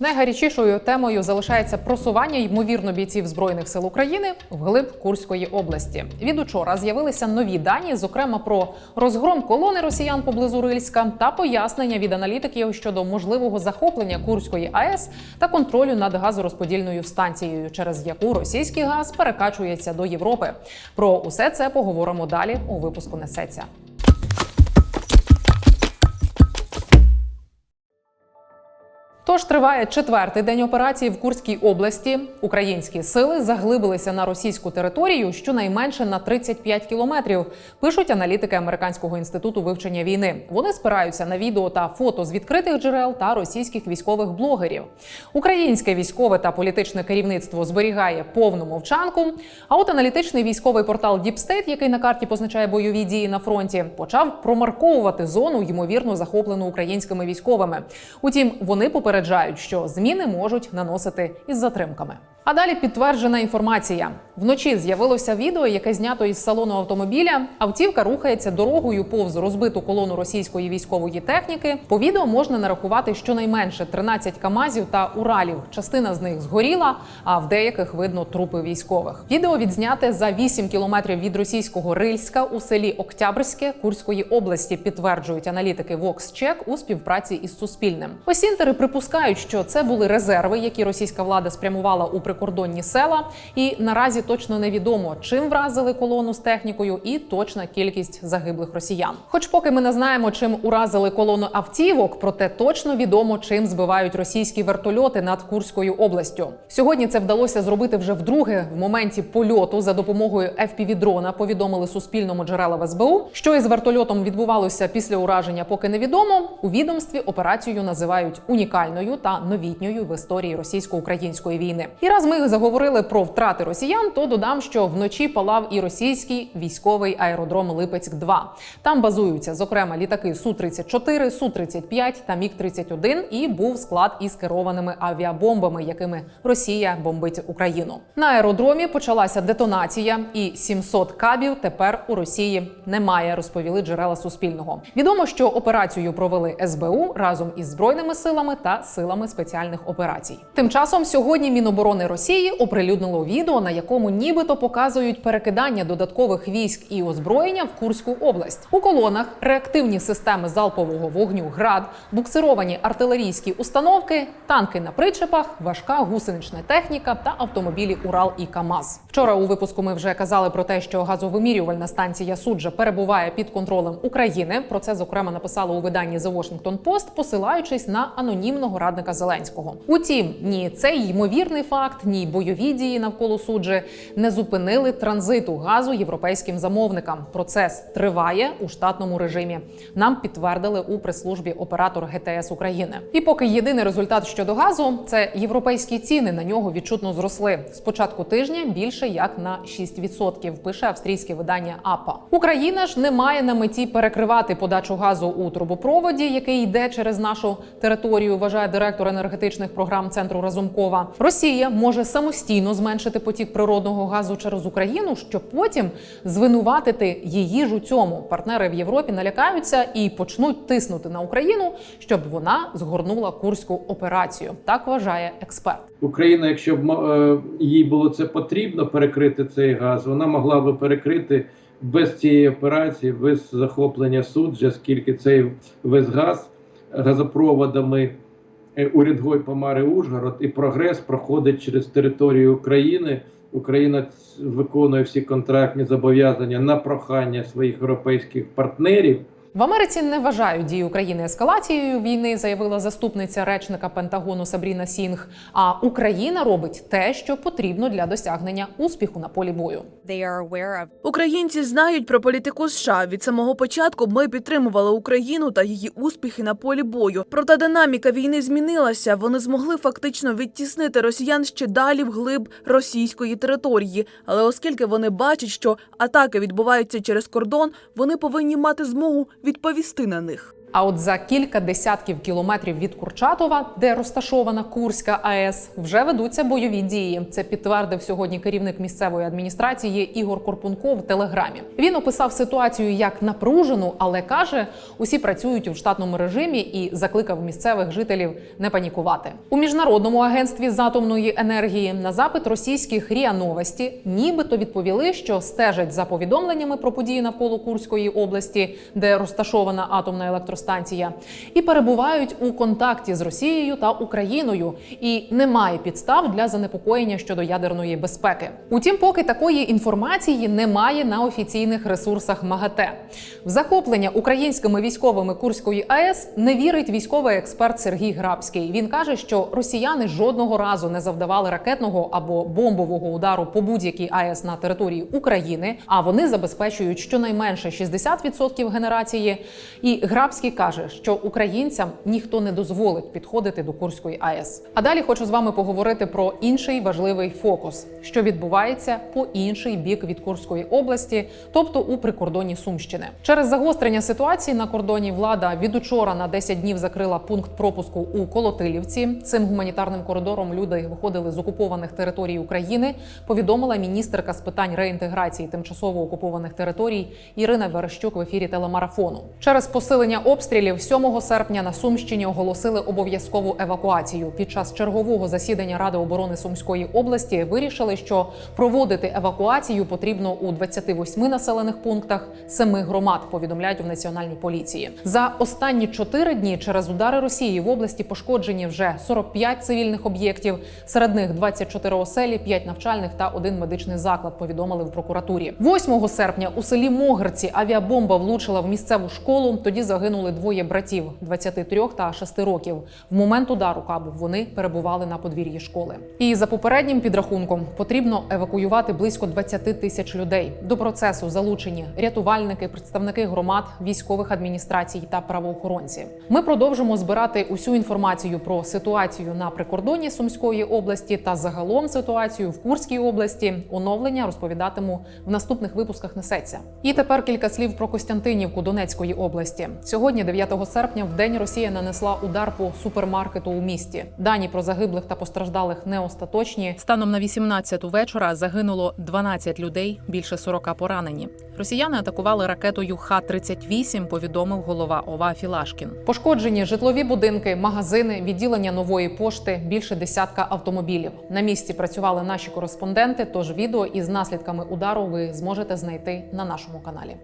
Найгарячішою темою залишається просування ймовірно бійців збройних сил України вглиб Курської області. Від учора з'явилися нові дані, зокрема про розгром колони росіян поблизу Рильська та пояснення від аналітиків щодо можливого захоплення Курської АЕС та контролю над газорозподільною станцією, через яку російський газ перекачується до Європи. Про усе це поговоримо далі у випуску несеться. Тож триває четвертий день операції в Курській області. Українські сили заглибилися на російську територію щонайменше на 35 кілометрів. Пишуть аналітики американського інституту вивчення війни. Вони спираються на відео та фото з відкритих джерел та російських військових блогерів. Українське військове та політичне керівництво зберігає повну мовчанку. А от аналітичний військовий портал State, який на карті позначає бойові дії на фронті, почав промарковувати зону ймовірно захоплену українськими військовими. Утім, вони попереджають, що зміни можуть наносити із затримками. А далі підтверджена інформація. Вночі з'явилося відео, яке знято із салону автомобіля. Автівка рухається дорогою повз розбиту колону російської військової техніки. По відео можна нарахувати щонайменше 13 камазів та уралів. Частина з них згоріла, а в деяких видно трупи військових. Відео відзняте за 8 кілометрів від російського Рильська у селі Октябрське Курської області. Підтверджують аналітики VoxCheck у співпраці із Суспільним. Осінтери припускають, що це були резерви, які російська влада спрямувала у прикордонні села, і наразі точно невідомо, чим вразили колону з технікою, і точна кількість загиблих росіян. Хоч поки ми не знаємо, чим уразили колону автівок, проте точно відомо, чим збивають російські вертольоти над Курською областю. Сьогодні це вдалося зробити вже вдруге в моменті польоту за допомогою FPV-дрона. Повідомили суспільному джерела в СБУ. Що із вертольотом відбувалося після ураження, поки невідомо. У відомстві операцію називають унікальною та новітньою в історії російсько-української війни. І раз ми заговорили про втрати росіян, то додам, що вночі палав і російський військовий аеродром Липецьк 2 Там базуються зокрема літаки су 34 су 35 та міг 31 і був склад із керованими авіабомбами, якими Росія бомбить Україну. На аеродромі почалася детонація, і 700 кабів тепер у Росії немає. Розповіли джерела Суспільного. Відомо, що операцію провели СБУ разом із збройними силами та силами спеціальних операцій. Тим часом сьогодні Міноборони Росії оприлюднило відео, на якому нібито показують перекидання додаткових військ і озброєння в Курську область. У колонах реактивні системи залпового вогню ГРАД, буксировані артилерійські установки, танки на причепах, важка гусенична техніка та автомобілі Урал і КАМАЗ. Вчора у випуску ми вже казали про те, що газовимірювальна станція суджа перебуває під контролем України. Про це зокрема написали у виданні The Washington Post, посилаючись на анонімного радника Зеленського. Утім, ні цей ймовірний факт, ні бойові дії навколо суджі не зупинили транзиту газу європейським замовникам. Процес триває у штатному режимі. Нам підтвердили у прес-службі оператор ГТС України. І поки єдиний результат щодо газу це європейські ціни на нього відчутно зросли. З початку тижня більше як на 6%, пише австрійське видання АПА. Україна ж не має на меті перекривати подачу газу у трубопроводі, який йде через нашу територію. Вважає директор енергетичних програм центру Разумкова. Росія може самостійно зменшити потік природного газу через Україну, щоб потім звинуватити її ж у цьому. Партнери в Європі налякаються і почнуть тиснути на Україну, щоб вона згорнула курську операцію. Так вважає експерт. Україна, якщо б е, їй було це потрібно перекрити цей газ, вона могла би перекрити без цієї операції, без захоплення суджа, скільки цей весь газ газопроводами Урядгой Помари Ужгород і прогрес проходить через територію України. Україна виконує всі контрактні зобов'язання на прохання своїх європейських партнерів. В Америці не вважають дії України ескалацією війни, заявила заступниця речника Пентагону Сабріна Сінг. А Україна робить те, що потрібно для досягнення успіху на полі бою. Українці знають про політику США. Від самого початку ми підтримували Україну та її успіхи на полі бою. Проте динаміка війни змінилася. Вони змогли фактично відтіснити росіян ще далі вглиб російської території. Але оскільки вони бачать, що атаки відбуваються через кордон, вони повинні мати змогу відповісти на них. А от за кілька десятків кілометрів від Курчатова, де розташована Курська АЕС, вже ведуться бойові дії. Це підтвердив сьогодні керівник місцевої адміністрації Ігор Корпунков в телеграмі. Він описав ситуацію як напружену, але каже, усі працюють у штатному режимі і закликав місцевих жителів не панікувати. У міжнародному агентстві з атомної енергії на запит російських РІА Новості нібито відповіли, що стежать за повідомленнями про події навколо Курської області, де розташована атомна електростанція, і перебувають у контакті з Росією та Україною, і немає підстав для занепокоєння щодо ядерної безпеки. Утім, поки такої інформації немає на офіційних ресурсах МАГАТЕ. В захоплення українськими військовими Курської АЕС не вірить військовий експерт Сергій Грабський. Він каже, що росіяни жодного разу не завдавали ракетного або бомбового удару по будь-якій АЕС на території України, а вони забезпечують щонайменше 60% генерації. І Грабський каже, що українцям ніхто не дозволить підходити до Курської АЕС. А далі хочу з вами поговорити про інший важливий фокус, що відбувається по інший бік від Курської області, тобто у прикордоні Сумщини. Через загострення ситуації на кордоні влада від учора на 10 днів закрила пункт пропуску у Колотилівці. Цим гуманітарним коридором люди виходили з окупованих територій України. Повідомила міністерка з питань реінтеграції тимчасово окупованих територій Ірина Верещук в ефірі телемарафону. Через посилення обстрілів 7 серпня на Сумщині оголосили обов'язкову евакуацію. Під час чергового засідання Ради оборони Сумської області вирішили, що проводити евакуацію потрібно у 28 населених пунктах семи громад. Повідомляють в національній поліції. За останні чотири дні через удари Росії в області пошкоджені вже 45 цивільних об'єктів. Серед них 24 оселі, 5 навчальних та один медичний заклад. Повідомили в прокуратурі. 8 серпня у селі Могерці авіабомба влучила в місцеву школу. Тоді загинули двоє братів 23 та 6 років. В момент удару кабу вони перебували на подвір'ї школи. І за попереднім підрахунком потрібно евакуювати близько 20 тисяч людей. До процесу залучені рятувальники, представники громад, військових адміністрацій та правоохоронці. Ми продовжимо збирати усю інформацію про ситуацію на прикордоні Сумської області та загалом ситуацію в Курській області. Оновлення розповідатиму в наступних випусках несеться. І тепер кілька слів про Костянтинівку Донецької області. Сьогодні, 9 серпня, в день Росія нанесла удар по супермаркету у місті. Дані про загиблих та постраждалих не остаточні. Станом на 18 вечора загинуло 12 людей, більше 40 поранені. Росіяни атакували ракетою Х-38, повідомив голова ОВА Філашкін. Пошкоджені житлові будинки, магазини, відділення нової пошти, більше десятка автомобілів. На місці працювали наші кореспонденти. Тож відео із наслідками удару ви зможете знайти на нашому каналі.